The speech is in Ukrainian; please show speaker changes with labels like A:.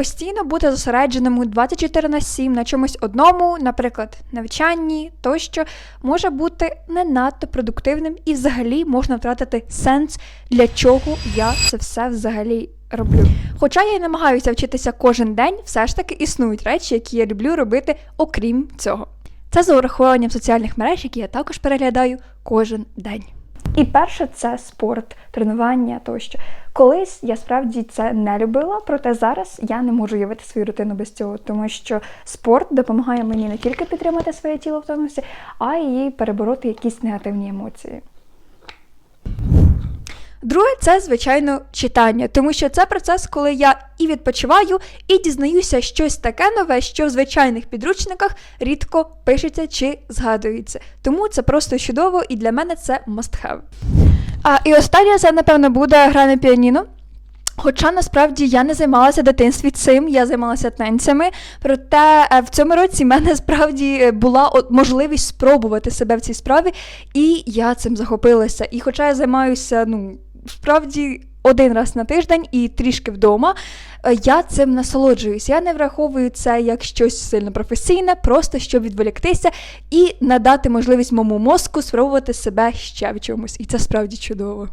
A: постійно бути зосередженому 24 на 7 на чомусь одному, наприклад, навчанні тощо, може бути не надто продуктивним і взагалі можна втратити сенс, для чого я це все взагалі роблю. Хоча я й намагаюся вчитися кожен день, все ж таки існують речі, які я люблю робити окрім цього. Це за урахуванням соціальних мереж, які я також переглядаю кожен день. І перше це спорт, тренування тощо. Колись я справді це не любила, проте зараз я не можу уявити свою рутину без цього, тому що спорт допомагає мені не тільки підтримати своє тіло в тонусі, а й перебороти якісь негативні емоції. Друге, це звичайно читання, тому що це процес, коли я і відпочиваю, і дізнаюся щось таке нове, що в звичайних підручниках рідко пишеться чи згадується. Тому це просто чудово, і для мене це must have. А, і останнє це, напевно, буде гра на піаніно. Хоча насправді я не займалася дитинстві цим, я займалася танцями. Проте е, в цьому році в мене справді була можливість спробувати себе в цій справі, і я цим захопилася. І хоча я займаюся, ну, справді. Один раз на тиждень і трішки вдома, е, я цим насолоджуюсь. Я не враховую це як щось сильно професійне, просто щоб відволіктися і надати можливість моєму мозку спробувати себе ще в чомусь. І це справді чудово.